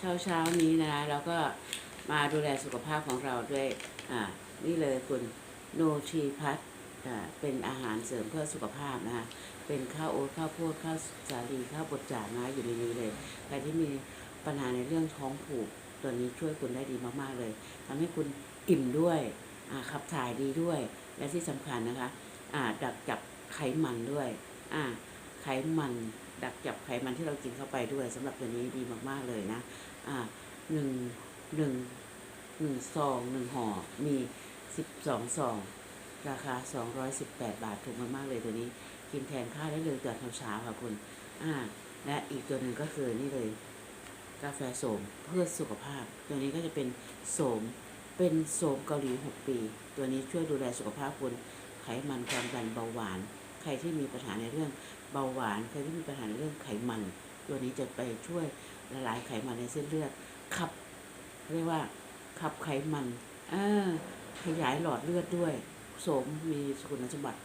เช้าเช้านี้นะคะเราก็มาดูแลสุขภาพของเราด้วยอ่านี่เลยคุณโนทรีพัทเป็นอาหารเสริมเพื่อสุขภาพนะคะเป็นข้าวโอ๊ตข้าวโพดข้าวสาลีข้าวบดจานะอยู่ในนี้เลยใครที่มีปัญหาในเรื่องท้องผูกตัวนี้ช่วยคุณได้ดีมากๆเลยทำให้คุณอิ่มด้วยขับถ่ายดีด้วย และที่สำคัญนะคะดักจับไขมันด้วยไขมัน ดักจับไขมันที่เรากินเข้าไปด้วยสำหรับตัวนี้ดีมากๆเลยนะอ่าหนึ่งหนึ่งหนึ่งซองหนึ่งห่อมีสิบสองซองราคาสองร้อยสิบแปดบาทถูกมากๆเลยตัวนี้ กินแทนข้าวได้เลยตอนเช้าค่ะคุณอ่าและอีกตัวหนึ่งก็คือนี่เลย กาแฟโสมเพื่อสุขภาพ ตัวนี้ก็จะเป็นโสมเป็นโสมเกาหลีหกปี ตัวนี้ช่วยดูแลสุขภาพคุณไขมันความดันเบาหวาน ใครที่มีปัญหาในเรื่อง เบาหวานใครที่มีปัญหาในเรื่องไขมัน ตัวนี้จะไปช่วยละลายไขมันในเส้นเลือดขับเรียกว่าขับไขมันอขยายหลอดเลือดด้วยโสมมีคุณสมบัติ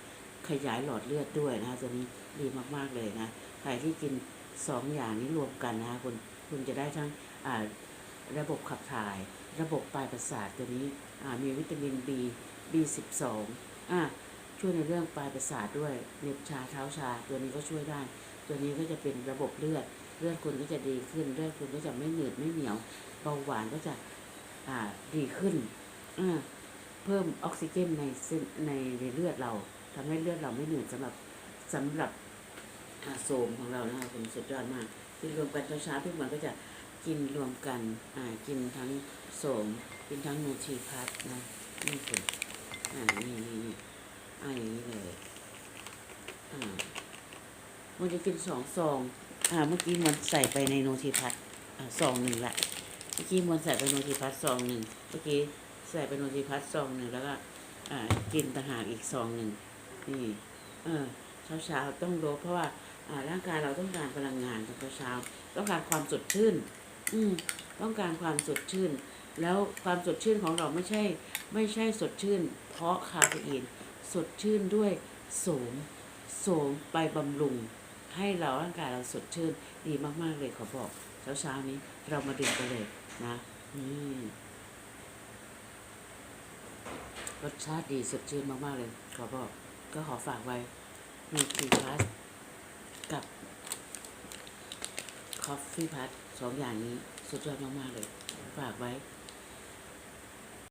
ขยายหลอดเลือดด้วยนะคะตัวนี้ดีมากๆเลยนะใครที่กินสองอย่างนี้รวมกันนะคะคุณคุณจะได้ทั้งระบบขับถ่าย ระบบปลายประสาทตัวนี้มีวิตามิน B B12 อ่า ช่วยในเรื่องปลายประสาทด้วยเหน็บชาเท้าชา ตัวนี้ก็ช่วยได้ ตัวนี้ก็จะเป็นระบบเลือดเลือดคุณก็จะดีขึ้นเลือดคุณก็จะไม่หนืดไม่เหนียวเบาหวานก็จะอ่าดีขึ้นอ่าเพิ่มออกซิเจนในเส้นในในเลือดเราทำให้เลือดเราไม่เหนื่อยสำหรับสำหรับอาโสมของเรานะคะคุณสุดยอดมากกินรวมกันเช้าๆทุกวันก็จะกินรวมกันอ่ากินทั้งโสมกินทั้งนูทีพัทนะนี่คุณอ่านี่นี่นี่อ่าอย่างนี้เลยอ่า มันจะกินสองซอง อ่า เมื่อกี้มันใส่ไปในโนทีพัทอ่าซองหนึ่งละ เมื่อกี้มวนใส่ไปโนติพัทซองหนึ่ง เมื่อกี้ใส่ไปโนติพัทซองหนึ่งแล้วก็ อ่า กินต่างหากอีกซองหนึ่ง นี่ เออเช้าเช้าต้องรู้เพราะว่า อ่า ร่างกายเราต้องการพลังงานตอนเช้า ต้องการความสดชื่น อืม ต้องการความสดชื่น แล้วความสดชื่นของเราไม่ใช่ ไม่ใช่สดชื่น เพราะคาเฟอีน สดชื่นด้วยโสมโสมไปบำรุง ให้เราร่างกายเราสดชื่นดีมาก ๆ เลยขอบอกเช้าๆนี้เรามาดื่มกันเลยนะนี่รสชาติดีสดชื่นมาก ๆ เลย ขอบอกก็ขอฝากไว้มีทีพัสกับคอฟฟี่พัทสองอย่างนี้สุดยอดมาก ๆ เลย ฝากไว้